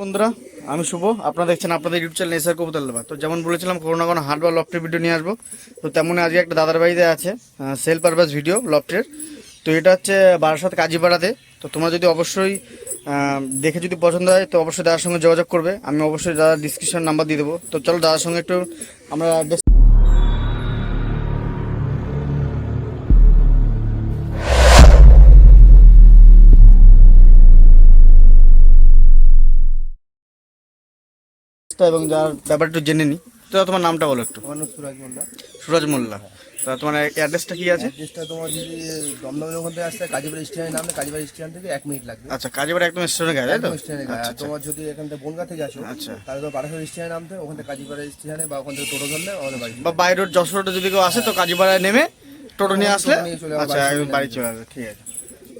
বন্ধুরা, আমি শুভ। আপনারা দেখছেন আপনাদের ইউটিউব চ্যানেল এসআর কবুতর লাভা তো যেমন বলেছিলাম কোনো না কোনো হাট বা লফটের ভিডিও নিয়ে আসব। তো তেমনই আজকে একটা দাদার বাড়িতে আছে সেল পারপাস ভিডিও লফটের তো এটা হচ্ছে বারাসাত কাজীপাড়াতে। তো তোমার যদি অবশ্যই দেখে যদি পছন্দ হয়, তো অবশ্যই দাদার সঙ্গে যোগাযোগ করবে। আমি অবশ্যই দাদার ডিসক্রিপশন নাম্বার দিয়ে দেবো। তো চলো দাদার সঙ্গে একটু আমরা বেশ- এবং যার ব্যাপারটা একটু জেনে নিই তো তোমার নামটা বলো একটু। আমার নাম সুরাজ মোল্লা। সুরজ মোল্লা। তা তোমার অ্যাড্রেসটা কি আছে? অ্যাড্রেসটা তোমার যদি দমদমের ওখান থেকে আসতে কাজীবাড়ি স্টেশনের নামলে কাজীবাড়ি স্টেশন থেকে এক মিনিট লাগবে। আচ্ছা কাজীপাড়া একদম স্টেশনে গায়ে তাই তো? স্টেশনে আর তোমার যদি এখান থেকে বনগা থেকে আসো আচ্ছা। তাহলে তো বারাসাত স্টেশনে নামতে ওখান থেকে কাজীপাড়া স্টেশনে বা ওখান থেকে টোটো ধরলে আমাদের বাড়ি বা বাই রোড যশোর রোডে যদি কেউ আসে তো কাজীপাড়ায় নেমে টোটো নিয়ে আসলে চলে যাবে, আচ্ছা বাড়ি একদম বাড়ি চলে আসবে ঠিক আছে।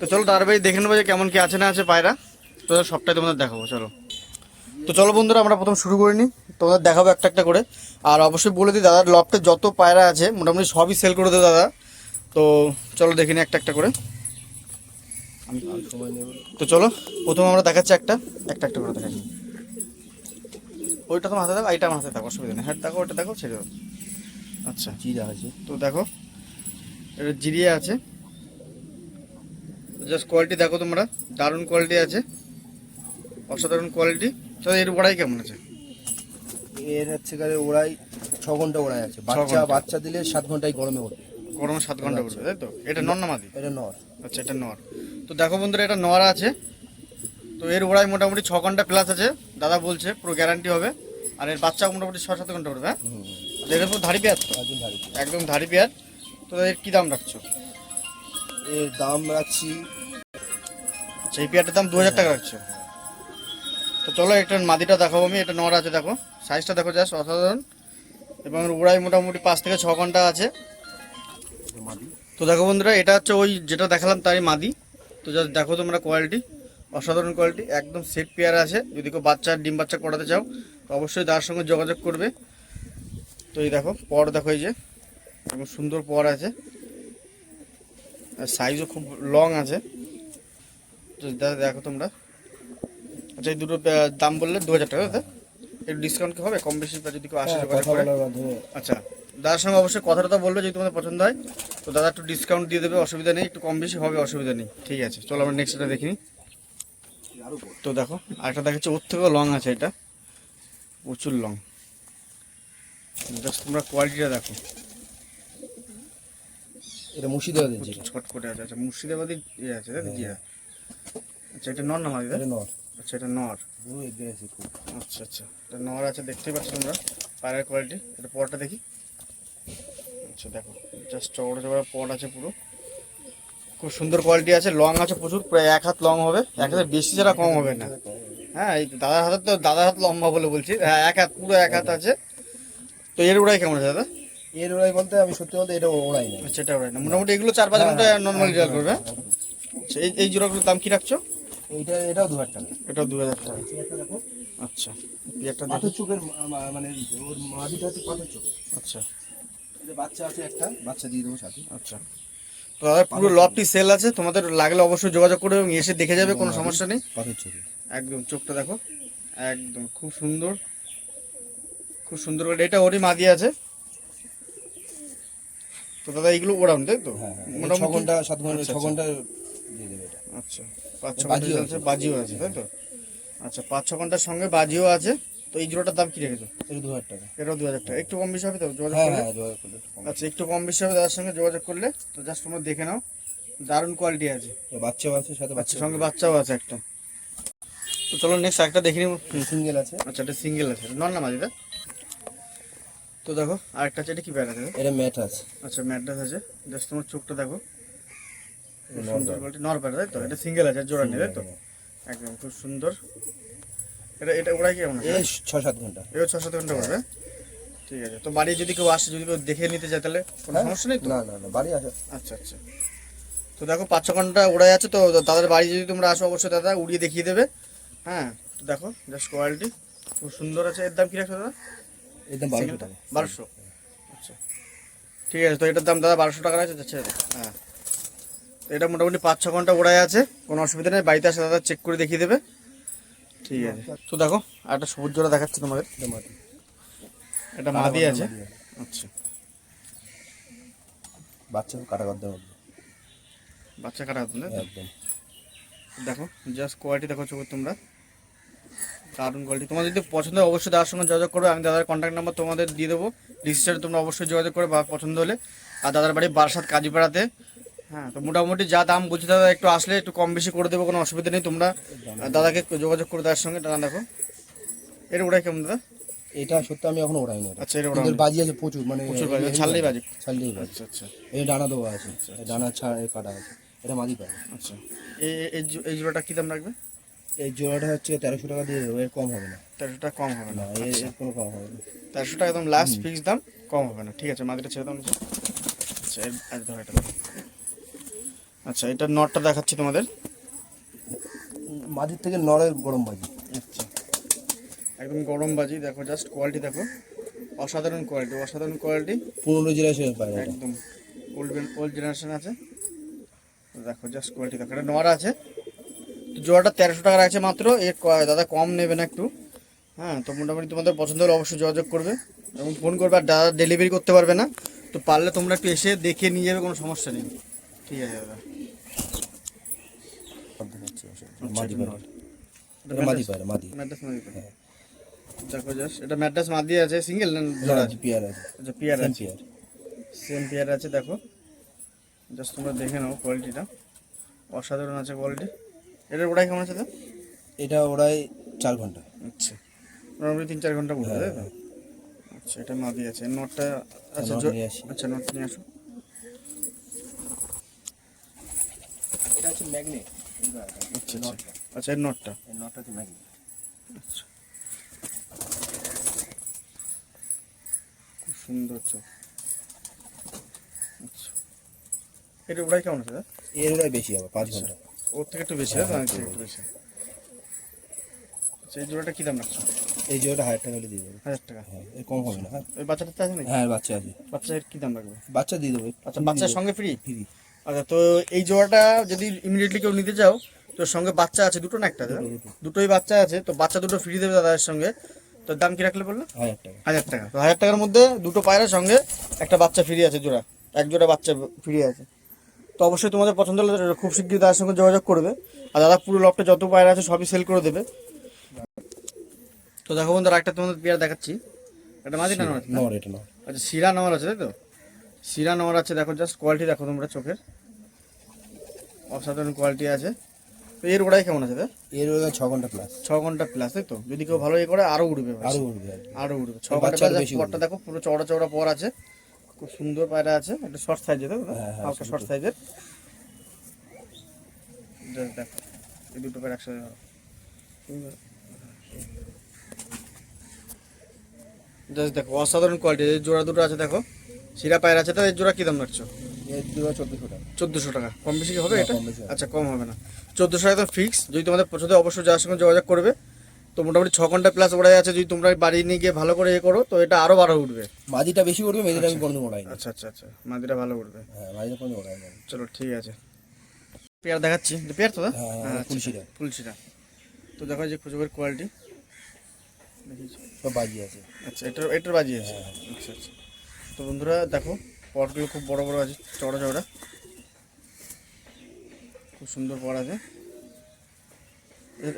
তো চলো তার বাড়ি দেখে নেব যে কেমন কি আছে না আছে পায়রা। তো সবটাই তোমাদের দেখাবো চলো। তো চলো বন্ধুরা আমরা প্রথম শুরু করে নিই। তোমাদের দেখাবো একটা একটা করে। আর অবশ্যই বলে দিই দাদার লফটে যত পায়রা আছে মোটামুটি সবই সেল করে দেবো দাদা। তো চলো দেখে নিই একটা একটা করে। তো চলো প্রথম আমরা দেখাচ্ছি একটা। একটা একটা করে দেখাচ্ছি। ওইটা হাতে দেখো এইটা আমার হাতে থাকো অসুবিধা নেই। হ্যাঁ দেখো ওইটা দেখো ছেড়ে দাও। আচ্ছা। জিরা আছে। তো দেখো এটা জিরিয়া আছে। জাস্ট কোয়ালিটি দেখো তোমরা দারুণ কোয়ালিটি আছে। অসাধারণ কোয়ালিটি তো এর ওড়াই কেমন আছে? এর হচ্ছে গেলে ওড়াই ছ ঘণ্টা ওড়াই আছে। বাচ্চা বাচ্চা দিলে সাত ঘন্টায় গরমে ওঠে গরমে সাত ঘণ্টা পড়বে তাই তো? এটা নর না মাদি এটা নর। আচ্ছা এটা নর। তো দেখো বন্ধুরা এটা নর আছে। তো এর ওড়াই মোটামুটি ছ ঘণ্টা প্লাস আছে। দাদা বলছে পুরো গ্যারান্টি হবে। আর এর বাচ্চা মোটামুটি ছ সাত ঘণ্টা পড়বে হ্যাঁ? এদের পুরো ধাড়ি পেঁয়াজ তো? একদম ধাড়ি পেঁয়াজ। তো এর কী দাম রাখছো? এর দাম রাখছি আচ্ছা এই পেয়ারটার দাম দু হাজার টাকা রাখছো? তো চলো একটা মাদিটা দেখাবো আমি এটা নর আছে দেখো। সাইজটা দেখো জাস্ট অসাধারণ। এবং উড়াই মোটামুটি পাঁচ থেকে ছ ঘণ্টা আছে। তো দেখো বন্ধুরা, এটা হচ্ছে ওই যেটা দেখালাম তারই মাদি। তো জাস্ট দেখো তোমরা কোয়ালিটি অসাধারণ কোয়ালিটি একদম সেট পেয়ার আছে। যদি কেউ বাচ্চা, ডিম বাচ্চা করাতে চাও অবশ্যই তার সঙ্গে যোগাযোগ করবে। তো এই দেখো, পর দেখো এই যে, এবং সুন্দর পর আছে। সাইজও খুব লং আছে। তো দেখো তোমরা। আচ্ছা এই দুটো দাম বললে দু হাজার টাকা তাই? একটু ডিসকাউন্ট কি হবে? কম বেশি যদি কেউ আসে হ্যাঁ, আচ্ছা দাদার সঙ্গে অবশ্যই কথাটা তো বলবে যদি তোমাদের পছন্দ হয়। তো দাদা একটু ডিসকাউন্ট দিয়ে দেবে অসুবিধা নেই। একটু কম বেশি হবে অসুবিধা নেই। ঠিক আছে চলো আমরা নেক্সট এটা দেখি। তো দেখো আরেকটা দেখাচ্ছে ওর থেকেও লং আছে এটা। প্রচুর লং জাস্ট তোমরা কোয়ালিটিটা দেখো। এটা মুর্শিদাবাদ দিয়েছে ছট করে আছে। আচ্ছা মুর্শিদাবাদি ইয়ে আছে তাই আচ্ছা এটা নর না মাদি নর আচ্ছা এটা নর। পুরো এগিয়ে আছে খুব আচ্ছা আচ্ছা। এটা নর আছে দেখতেই পাচ্ছ তোমরা। পায়ের কোয়ালিটি। এটা পরটা দেখি। আচ্ছা দেখো। জাস্ট চওড়া চওড়া পট আছে পুরো। খুব সুন্দর কোয়ালিটি আছে। লং আছে প্রচুর। প্রায় এক হাত লং হবে। এক হাতের বেশি ছাড়া কম হবে না। হ্যাঁ এই দাদার হাতের তো দাদার হাত লম্বা বলে বলছি। হ্যাঁ এক হাত পুরো এক হাত আছে। তো এর উড়াই কেমন আছে দাদা? এর ওড়াই বলতে আমি সত্যি বলতে এটা ওড়াই না আচ্ছা এটা উড়াই না মোটামুটি এগুলো চার পাঁচ ঘণ্টা নর্মালি রেজাল্ট করবে। হ্যাঁ? আচ্ছা এই এই জোড়াগুলোর দাম কি রাখছো? এইটা এটাও দু হাজার টাকা। এটাও দু হাজার টাকা। আচ্ছা পাথর চোখের মানে ওর মাদিটা হচ্ছে পাথর চোখ আচ্ছা বাচ্চা আছে একটা বাচ্চা দিয়ে দেবো সাথে। আচ্ছা। তো দাদা পুরো লবটি সেল আছে তোমাদের লাগলে অবশ্যই যোগাযোগ করবে এবং এসে দেখে যাবে কোনো সমস্যা নেই। পাথর চোখে একদম চোখটা দেখো। একদম খুব সুন্দর। খুব সুন্দর করে এটা ওরই মাদি আছে। তো দাদা এইগুলো ওড়ান তাই তো? হ্যাঁ ছ মোটামুটি ঘণ্টা সাত ঘণ্টা আচ্ছা, ছ ঘণ্টা দিয়ে দেবে। আচ্ছা পাঁচ ছ বাজিও আছে। বাজিও আছে তাই তো? আচ্ছা পাঁচ ছ ঘণ্টার সঙ্গে বাজিও আছে তো এই জোড়াটার দাম কি রেখেছো? এটা দু হাজার টাকা। এটাও দু হাজার টাকা। একটু কম বেশি হবে তো যোগাযোগ হ্যাঁ করলে? হ্যাঁ। আচ্ছা একটু কম বেশি হবে দাদার সঙ্গে যোগাযোগ করলে তো জাস্ট তোমরা দেখে নাও। দারুণ কোয়ালিটি আছে। বাচ্চাও আছে সাথে আচ্ছা বাচ্চা সঙ্গে বাচ্চাও আছে একটা। তো চলো নেক্সট একটা দেখে নিব সিঙ্গেল আছে। আচ্ছা এটা সিঙ্গেল আছে। নন না মাঝিটা তো দেখো আরেকটা আছে এটা কি ব্যাগ আছে? এটা ম্যাট আছে। আচ্ছা ম্যাড্রাস আছে। জাস্ট তোমার চোখটা দেখো। সুন্দর তাই তো? এটা সিঙ্গেল আছে জোড়া নেই তাই তো? একদম খুব সুন্দর। এটা এটা কেমন এই ছ সাত ঘণ্টা। এও ছ সাত ঘণ্টা করবে ঠিক আছে তো বাড়ি যদি কেউ আসে যদি কেউ দেখে নিতে তাহলে কোনো সমস্যা নেই তো? না না না বাড়ি আছে আচ্ছা আচ্ছা। তো দেখো পাঁচ ছ ঘণ্টা উড়াই আছে তো তাদের বাড়ি যদি তোমরা আসো অবশ্যই দাদা উড়িয়ে দেখিয়ে দেবে। হ্যাঁ তো দেখো জাস্ট কোয়ালিটি খুব সুন্দর আছে। এর দাম কি রাখছো দাদা? বারোশো টাকা। বারোশো? আচ্ছা। ঠিক আছে তো এটার দাম দাদা বারোশো টাকা আছে আচ্ছা হ্যাঁ। তো এটা মোটামুটি পাঁচ ছ ঘণ্টা ওড়াই আছে কোনো অসুবিধা নেই বাড়িতে আসে দাদা চেক করে দেখিয়ে দেবে। ঠিক আছে। তো দেখো একটা সবুজ জোড়া দেখাচ্ছে তোমাদের। এটা মাদি আছে। আচ্ছা। বাচ্চা কাটা করতে হবে বাচ্চা কাটা না একদম। দেখো জাস্ট কোয়ালিটি দেখো চোখে তোমরা। দারুণ কোয়ালিটি তোমাদের যদি পছন্দ অবশ্যই দাদার সঙ্গে যোগাযোগ করবে। আমি দাদার কন্ট্যাক্ট নাম্বার তোমাদের দিয়ে দেবো। ডিসিশনে তোমরা অবশ্যই যোগাযোগ করে বা পছন্দ হলে। আর দাদার বাড়ি বারাসাত কাজীপাড়াতে। হ্যাঁ তো মোটামুটি যা দাম বলছি দাদা একটু আসলে একটু কম বেশি করে দেবো কোনো অসুবিধা নেই তোমরা। দাদাকে যোগাযোগ করে দেওয়ার সঙ্গে দাদা দেখো। এর ওটাই কেমন দাদা? এটা সত্যি আমি এখনও ওড়াইনি এটা। আচ্ছা এর এর বাজি আছে প্রচুর মানে প্রচুর বাজি, ছাড়লেই বাজি। ছাড়লেই বাজি। আচ্ছা আচ্ছা। এই ডানা দেওয়া আছে এই ডানা ছাড়া এই কাটা আছে এটা মাদি পাবে আচ্ছা। এই এই- জোড়াটা কী দাম রাখবে? এই জোড়াটা হচ্ছে তেরোশো টাকা দিয়ে দেবো এর কম হবে না। তেরোশো টাকা কম হবে না। না এর কোনো কম হবে না। তেরোশো টাকা একদম লাস্ট ফিক্স দাম কম হবে না ঠিক আছে মাদিটা ছেড়ে দাম আচ্ছা এর আজ ধরো এটা। আচ্ছা এটা নটটা দেখাচ্ছি তোমাদের। মাটির থেকে নড়ের গরম বাজি আচ্ছা একদম গরম বাজি দেখো জাস্ট কোয়ালিটি দেখো। অসাধারণ কোয়ালিটি অসাধারণ কোয়ালিটি জেলা সে পায় একদম ওল্ড ওল্ড জেনারেশন আছে। দেখো জাস্ট কোয়ালিটি দেখো এটা নড় আছে। তো জোড়াটা তেরোশো টাকা রাখছে মাত্র। এর দাদা কম নেবে না একটু। হ্যাঁ তো মোটামুটি তোমাদের পছন্দ হলে অবশ্যই যোগাযোগ করবে। এবং ফোন করবে আর দাদা ডেলিভারি করতে পারবে না। তো পারলে তোমরা একটু এসে দেখে নিয়ে যাবে কোনো সমস্যা নেই। ঠিক আছে দাদা। মাদি এটা মাদি পায় মাদি ম্যাড্রাস মাদি তো? দেখো জাস্ট এটা ম্যাড্রাস মাদি আছে সিঙ্গেল না জোড়া? আছে পিয়ার আছে। আচ্ছা পিয়ার আছে। পিয়ার। সেম পেয়ার আছে দেখো। জাস্ট তোমরা দেখে নাও কোয়ালিটিটা অসাধারণ আছে কোয়ালিটি এটার ওটাই কেমন আছে তো? এটা ওরাই চার ঘণ্টা। আচ্ছা। নর্মালি তিন চার ঘণ্টা বলবে তাই তো? আচ্ছা এটা মাদি আছে। নটটা আচ্ছা আচ্ছা নট নিয়ে আসো। এটা হচ্ছে ম্যাগনেট আচ্ছা আচ্ছা। আচ্ছা এর নটটা? আচ্ছা। খুব সুন্দর চোখ আচ্ছা। এটা ওটাই কেমন আছে দাদা? এর ওরাই বেশি হবে পাঁচ ঘণ্টা। ওর থেকে একটু বেশি তাই আচ্ছা, একটু বেশি। আচ্ছা এই জোড়াটা কী দাম রাখছো? এই জোড়াটা হাজার টাকা হলে দিয়ে দেবো। হাজার টাকা? হ্যাঁ এর কম হবে না। হ্যাঁ ওই বাচ্চাটা তো আছে নাকি? হ্যাঁ বাচ্চা আছে। বাচ্চার কি দাম রাখবে? বাচ্চা দিয়ে দেবো। আচ্ছা বাচ্চার সঙ্গে ফ্রি ফ্রি আচ্ছা তো এই জোড়াটা যদি ইমিডিয়েটলি কেউ নিতে চাও তো সঙ্গে বাচ্চা আছে দুটো না একটা দুটোই বাচ্চা আছে তো বাচ্চা দুটো ফ্রি দেবে দাদার সঙ্গে। তো দাম কি রাখলে বলল? হাজার টাকা। তো হাজার টাকার মধ্যে দুটো পায়রার সঙ্গে একটা বাচ্চা ফ্রি আছে জোড়া। এক জোড়া বাচ্চা ফ্রি আছে। তো অবশ্যই তোমাদের পছন্দ হলে খুব শীঘ্রই তার সঙ্গে যোগাযোগ করবে। আর দাদা পুরো লফটে যত পায়রা আছে সবই সেল করে দেবে। তো দেখো বন্ধুরা একটা তোমাদের পেয়ার দেখাচ্ছি। এটা মাঝি না আচ্ছা শিরা নেওয়ার আছে তাই তো? শিরা নেওয়ার আছে দেখো জাস্ট কোয়ালিটি দেখো তোমরা চোখের। অসাধারণ কোয়ালিটি আছে। তো এর ওড়াই কেমন আছে দাদা? এর ওরা ছ ঘণ্টা প্লাস ছ ঘণ্টা প্লাস তাই তো? যদি কেউ ভালো ইয়ে করে আরও উঠবে। আরও উঠবে আর আরও উঠবে ছ ঘণ্টা পরটা দেখো পুরো চওড়া চওড়া পর আছে। খুব সুন্দর পায়রা আছে একটা শর্ট সাইজের হালকা শর্ট সাইজের দেখো এই দুটো পায়রা একসাথে ধরো। জাস্ট দেখো অসাধারণ কোয়ালিটি জোড়া দুটো আছে দেখো। শিরা পায়ের আছে তো এই জোড়া কি দাম রাখছো? এর চোদ্দোশো টাকা। কম বেশি হবে এটা? আচ্ছা কম হবে না। চোদ্দোশো টাকা তো ফিক্স যদি তোমাদের পছন্দ হয়, অবশ্যই যার সঙ্গে যোগাযোগ করবে। তো মোটামুটি ছ ঘণ্টা প্লাস ওড়াই আছে যদি তোমরা বাড়ি নিয়ে গিয়ে ভালো করে ইয়ে করো তো এটা আরও ভালো উঠবে। মাদিটা বেশি উঠবে মেয়েদের আমি কোনোদিন ওড়াই আচ্ছা আচ্ছা আচ্ছা। মাদিটা ভালো উঠবে। হ্যাঁ মাদিটা কোনো ওড়াই না চলো ঠিক আছে। পেয়ার দেখাচ্ছি। পেয়ার তো হ্যাঁ, হ্যাঁ আচ্ছা, ফুলশিরা। ফুলশিরা তো দেখো যে খুচবের কোয়ালিটি সব বাজি আছে। আচ্ছা এটার এটার বাজি আছে। আচ্ছা আচ্ছা। তো বন্ধুরা দেখো পটগুলো খুব বড় বড় আছে চড়া চড়া খুব সুন্দর পড় আছে।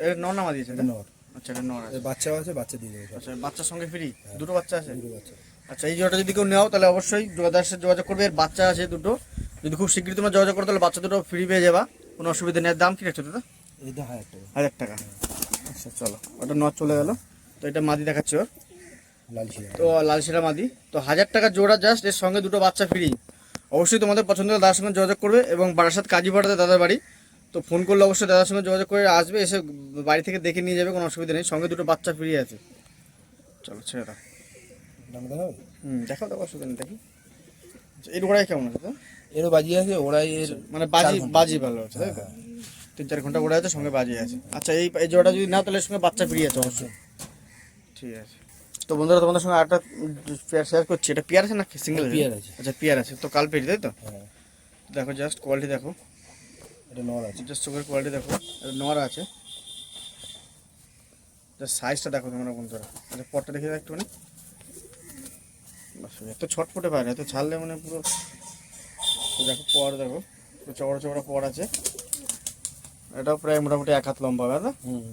এর নর নামা দিয়েছে নর। আচ্ছা এটা নর আছে। এর বাচ্চা আছে বাচ্চা দিয়ে সব। আচ্ছা বাচ্চার সঙ্গে ফ্রি দুটো বাচ্চা আছে? দুটো বাচ্চা আচ্ছা এই জোড়াটা যদি কেউ নেও তাহলে অবশ্যই যোগাদার সাথে যোগাযোগ করবে। এর বাচ্চা আছে দুটো। যদি খুব শীঘ্রই তোমরা যোগাযোগ করো তাহলে বাচ্চা দুটো ফ্রি পেয়ে যাবা। কোনো অসুবিধা নেই। দাম কি রাখছো দাদা? এটা হাজার টাকা। হাজার টাকা। আচ্ছা চলো। ওটা নর চলে গেল। তো এটা মাদি দেখাচ্ছি ওর। তো লাল শিরা মাদি। তো হাজার টাকা জোড়া জাস্ট এর সঙ্গে দুটো বাচ্চা ফ্রি অবশ্যই তোমাদের পছন্দ হলে দাদার সঙ্গে যোগাযোগ করবে এবং বারাসাত কাজীপাড়াতে দাদার বাড়ি। তো ফোন করলে অবশ্যই দাদার সঙ্গে যোগাযোগ করে আসবে এসে বাড়ি থেকে দেখে নিয়ে যাবে কোনো অসুবিধা নেই। সঙ্গে দুটো বাচ্চা ফ্রি আছে। চলো ছেড়ে দাও। হুম দেখাও দেখো অসুবিধা নেই দেখি। আচ্ছা, এর ওড়াই কেমন আছে তো? এরও বাজি আছে ওরাই এর মানে বাজি। বাজি ভালো আছে তাই তিন চার ঘণ্টা ওড়াই আছে সঙ্গে বাজি আছে। আচ্ছা এই জোড়াটা যদি না তাহলে এর সঙ্গে বাচ্চা ফ্রি আছে অবশ্যই। ঠিক আছে। তো বন্ধুরা তোমাদের সঙ্গে আরেকটা পেয়ার শেয়ার করছি। এটা পেয়ার আছে না? Single pair? আছে। আচ্ছা পেয়ার আছে। তো কাল পেরি তাই তো? হ্যাঁ। দেখো জাস্ট কোয়ালিটি দেখো। এটা নর আছে। জাস্ট চোখের কোয়ালিটি দেখো। এটা নোয়ারা আছে। সাইজটা দেখো তোমরা বন্ধুরা। আচ্ছা পটটা দেখে দাও একটুখানি। এত ছটফটে পায় না এত ছাড়লে মানে পুরো দেখো পর দেখো। পুরো চওড়া চওড়া পর আছে। এটাও প্রায় মোটামুটি এক হাত লম্বা হবে না? হুম।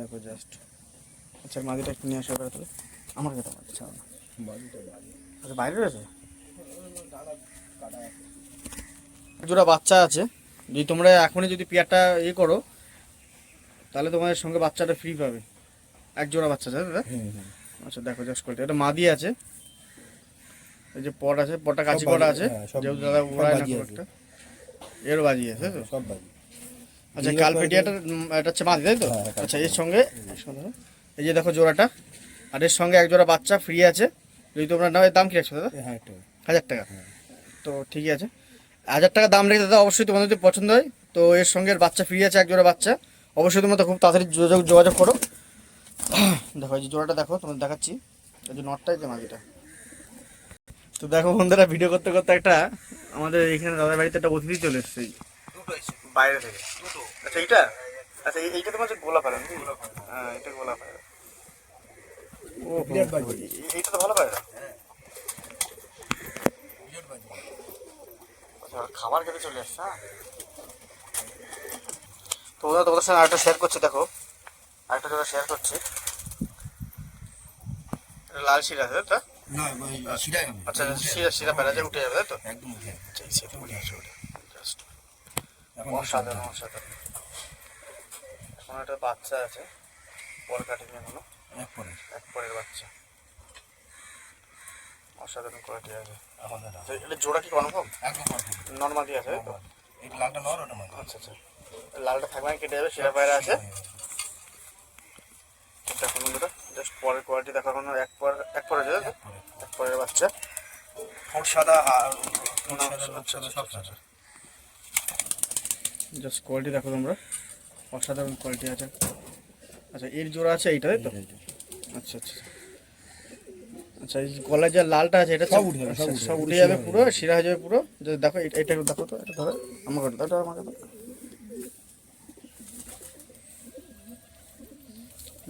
দেখো জাস্ট আচ্ছা মাদিটা একটু নিয়ে আসো তাহলে। আমার কাছে মাদি ছাড়ো না। আচ্ছা বাইরে রয়েছে জোড়া বাচ্চা আছে। যদি তোমরা এখনই যদি পেয়ারটা ইয়ে করো তাহলে তোমাদের সঙ্গে বাচ্চাটা ফ্রি পাবে। এক জোড়া বাচ্চা আছে দাদা? হুম হুম আচ্ছা দেখো জাস্ট করতে। এটা মাদি আছে। এই যে পট আছে পটটা কাঁচি বাজি, আছে। হ্যাঁ, যেহেতু দাদা উড়ায় না বাজি একটা। এরও বাজি আছে তো? সব বাড়ি আচ্ছা কালপেটিয়াটা এটা হচ্ছে মাদি তাই তো? হ্যাঁ, হ্যাঁ, আচ্ছা এর সঙ্গে। এই যে দেখো জোড়াটা আর এর সঙ্গে এক জোড়া বাচ্চা ফ্রি আছে। যদি তোমরা নাও এর দাম কি রাখছো দাদা হ্যাঁ একটা। হাজার টাকা। তো ঠিকই আছে। হাজার টাকা দাম রেখে দাদা অবশ্যই তোমাদের যদি পছন্দ হয় তো এর সঙ্গে বাচ্চা ফ্রি আছে এক জোড়া বাচ্চা। অবশ্যই তোমরা তো খুব তাড়াতাড়ি যোগাযোগ যোগাযোগ করো। দেখো এই যে জোড়াটা দেখো তোমাদের দেখাচ্ছি। এই যে নটটাই যে মাঝিটা তো দেখো বন্ধুরা ভিডিও করতে করতে একটা আমাদের এখানে দাদার বাড়িতে একটা অতিথি চলে এসছে। এই বাইরে থেকে। আচ্ছা এইটা? আচ্ছা এই- এইটা তোমার গোলাপ হ্যাঁ এটা গোলাপ পায়রা ও বিরাট বাজি। তো ভালো আচ্ছা, খাবার খেতে চলে হ্যাঁ তো আরেকটা শেয়ার দেখো আরেকটা শেয়ার লাল শিরা আছে আচ্ছা শিরা শিরা উঠে যাবে তো একদম উঠে আচ্ছা এখন একটা বাচ্চা আছে পর কাটিনি এখনও এক পরে এক পরের বাচ্চা। অসাধারণ কোয়ালিটি আছে। এখন এটা জোড়া কি কনফার্ম একদম কনফার্ম নর্মালি আছে? তো এই লালটা নর ওটা মাঝে আচ্ছা আচ্ছা। লালটা থাকবে কেটে যাবে সেরা পায়রা আছে। দেখো বন্ধুরা জাস্ট পরের কোয়ালিটি দেখো এখন এক পর এক পরে যাবে এক পরের। বাচ্চা। ঠোঁট সাদা সব জাস্ট কোয়ালিটি দেখো তোমরা। অসাধারণ কোয়ালিটি আছে। আচ্ছা এর জোড়া আছে এইটা তাই তো? আচ্ছা আচ্ছা। আচ্ছা এই গলায় যে লালটা আছে এটা সব উঠে যাবে, সব আচ্ছা, উঠে যাবে, হয়ে পুরো শিরা হয়ে যাবে পুরো। যে দেখো এটা এটা একটু দেখো তো এটা ধরো আমাকে দাও এটা আমাকে দাও।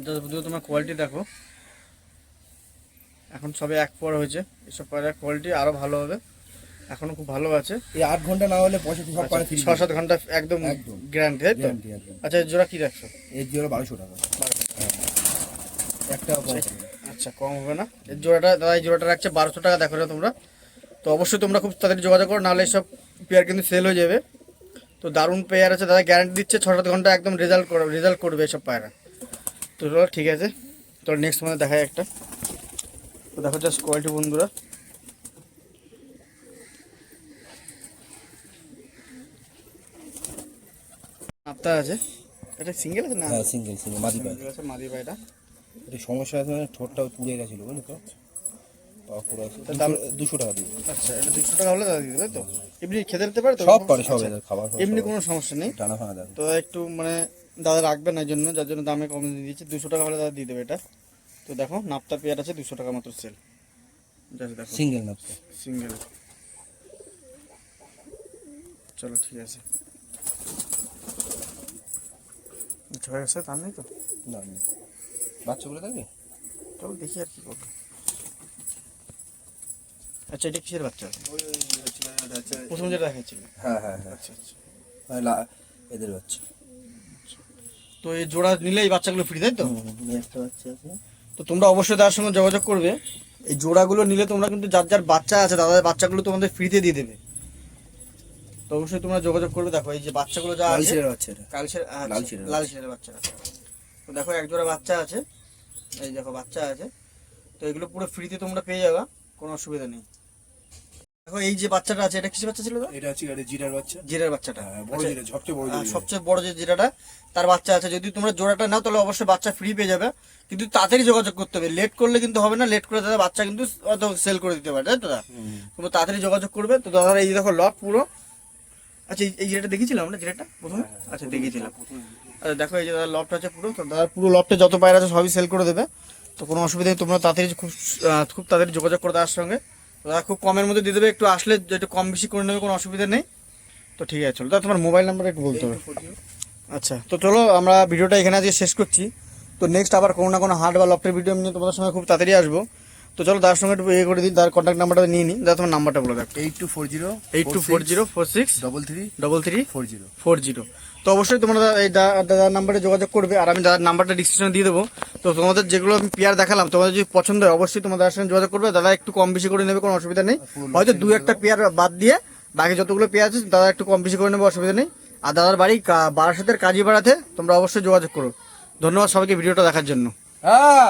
জাস্ট বুঝতে তোমার কোয়ালিটি দেখো। এখন সবে এক পর হয়েছে এসব পায়রার কোয়ালিটি আরও ভালো হবে। এখনও খুব ভালো আছে। এই আট ঘণ্টা না হলে পয়সা সব পারে ছ সাত ঘণ্টা একদম। গ্যারান্টি তাই তো? আচ্ছা জোড়া কি রাখছো? এর জোড়া বারোশো টাকা। একটা আচ্ছা কম হবে না। এর জোড়াটা দাদা এই জোড়াটা রাখছে বারোশো টাকা দেখো না তোমরা। তো অবশ্যই তোমরা খুব তাড়াতাড়ি যোগাযোগ করো নাহলে সব পেয়ার কিন্তু সেল হয়ে যাবে। তো দারুণ পেয়ার আছে দাদা গ্যারান্টি দিচ্ছে ছ সাত ঘণ্টা একদম রেজাল্ট করবে রেজাল্ট করবে এসব পায়রা তো ঠিক আছে। তো নেক্সট মানে দেখায় একটা। তো দেখো জাস্ট কোয়ালিটি বন্ধুরা। আপনার আছে। এটা সিঙ্গেল আছে না? হ্যাঁ সিঙ্গেল সিঙ্গেল মাদি পায়। আছে মাদি পায়রা একটু সমস্যা আছে মানে ঠোঁটটা পুড়ে গেছিল বুঝলি তো? পা পুরো আছে দাম- দুশো- টাকা দিবে আচ্ছা এটা দুশো টাকা হলে দাদা দিতে তাই তো? এমনি খেতে দিতে পারে তো? সব পারে সব আচ্ছা, খাবার এমনি কোনো সমস্যা নেই? টানা ফানা দেয় তো একটু মানে দাদা রাখবে না জন্য যার জন্য দামে কম দিয়ে দিচ্ছে দুশো টাকা হলে দাদা দিয়ে দেবে এটা। তো দেখো নাপ্তা পেয়ার আছে দুশো টাকা মাত্র সেল সিঙ্গেল না তো সিঙ্গেল চলো ঠিক আছে। আচ্ছা হয়ে গেছে তার নেই তো? না বাচ্চাগুলো থাকবে চলো দেখি আর কি করব আচ্ছা এটা কিসের বাচ্চা? প্রথম যেটা দেখাচ্ছিল? হ্যাঁ হ্যাঁ হ্যাঁ। আচ্ছা আচ্ছা। এদের বাচ্চা। তো এই জোড়া নিলে এই বাচ্চাগুলো ফ্রি তাই তো? একটা বাচ্চা আছে। তো তোমরা অবশ্যই তার সঙ্গে যোগাযোগ করবে। এই জোড়াগুলো নিলে তোমরা কিন্তু যার যার বাচ্চা আছে দাদার বাচ্চাগুলো তোমাদের ফ্রিতে দিয়ে দেবে। তো অবশ্যই তোমরা যোগাযোগ করবে। দেখো এই যে বাচ্চাগুলো যা আছে এটা লাল শিরের লাল শিরের বাচ্চা তো দেখো এক জোড়া বাচ্চা আছে। এই দেখো বাচ্চা আছে। তো এগুলো পুরো ফ্রিতে তোমরা পেয়ে যাবে কোনো অসুবিধা নেই। দেখো এই যে বাচ্চাটা আছে এটা কিসের বাচ্চা ছিল এটা হচ্ছে এটা জিরার বাচ্চা। জিরের বাচ্চাটা। হ্যাঁ, বড় আচ্ছা, জিরা সবচেয়ে বড় জিরা। সবচেয়ে বড় যে জিরাটা তার বাচ্চা আছে। যদি তোমরা জোড়াটা নাও তাহলে অবশ্যই বাচ্চা ফ্রি পেয়ে যাবে। কিন্তু তাড়াতাড়ি যোগাযোগ করতে হবে। লেট করলে কিন্তু হবে না। লেট করে দাদা বাচ্চা কিন্তু সেল করে দিতে পারে তাই তো দাদা। তোমরা তাড়াতাড়ি যোগাযোগ করবে। তো দাদা এই দেখো লক পুরো। আচ্ছা এই- যেটা দেখেছিলাম আমরা যেটা? প্রথমে? আচ্ছা দেখেছিলাম আচ্ছা দেখো এই যে দাদা লফট আছে পুরো তো দাদা পুরো লফটে যত পায়রা আছে সবই সেল করে দেবে। তো কোনো অসুবিধা নেই তোমরা তাড়াতাড়ি খুব খুব তাড়াতাড়ি যোগাযোগ করে তার সঙ্গে। দাদা খুব কমের মধ্যে দিয়ে দেবে একটু আসলে একটু কম বেশি করে নেবে কোনো অসুবিধা নেই। তো ঠিক আছে চলো দাদা তোমার মোবাইল নাম্বার একটু বলতে হবে। আচ্ছা তো চলো আমরা ভিডিওটা এখানে আজকে শেষ করছি। তো নেক্সট আবার কোনো না কোনো হাট বা লফটের ভিডিও নিয়ে তোমাদের সঙ্গে খুব তাড়াতাড়ি আসব। তো চলো তার সঙ্গে একটু ইয়ে করে দিই তার কন্ট্যাক্ট নাম্বারটা নিয়ে নিই। দাদা তোমার নাম্বারটা বলে দেখো eight two four zero eight two four zero four six. Double three double three four zero four zero তো অবশ্যই তোমরা এই দাদার নাম্বারে যোগাযোগ করবে আর আমি দাদার নাম্বারটা ডিসক্রিপশনে দিয়ে দেবো। তো তোমাদের যেগুলো আমি পেয়ার দেখালাম তোমাদের যদি পছন্দ হয় অবশ্যই তোমাদের সঙ্গে যোগাযোগ করবে। দাদা একটু কম বেশি করে নেবে কোনো অসুবিধা নেই। হয়তো দু একটা পেয়ার বাদ দিয়ে বাকি যতগুলো পেয়ার আছে দাদা একটু কম বেশি করে নেবে অসুবিধা নেই। আর দাদার বাড়ি বারাসাতের কাজী পাড়াতে তোমরা অবশ্যই যোগাযোগ করো। ধন্যবাদ সবাইকে ভিডিওটা দেখার জন্য। হ্যাঁ।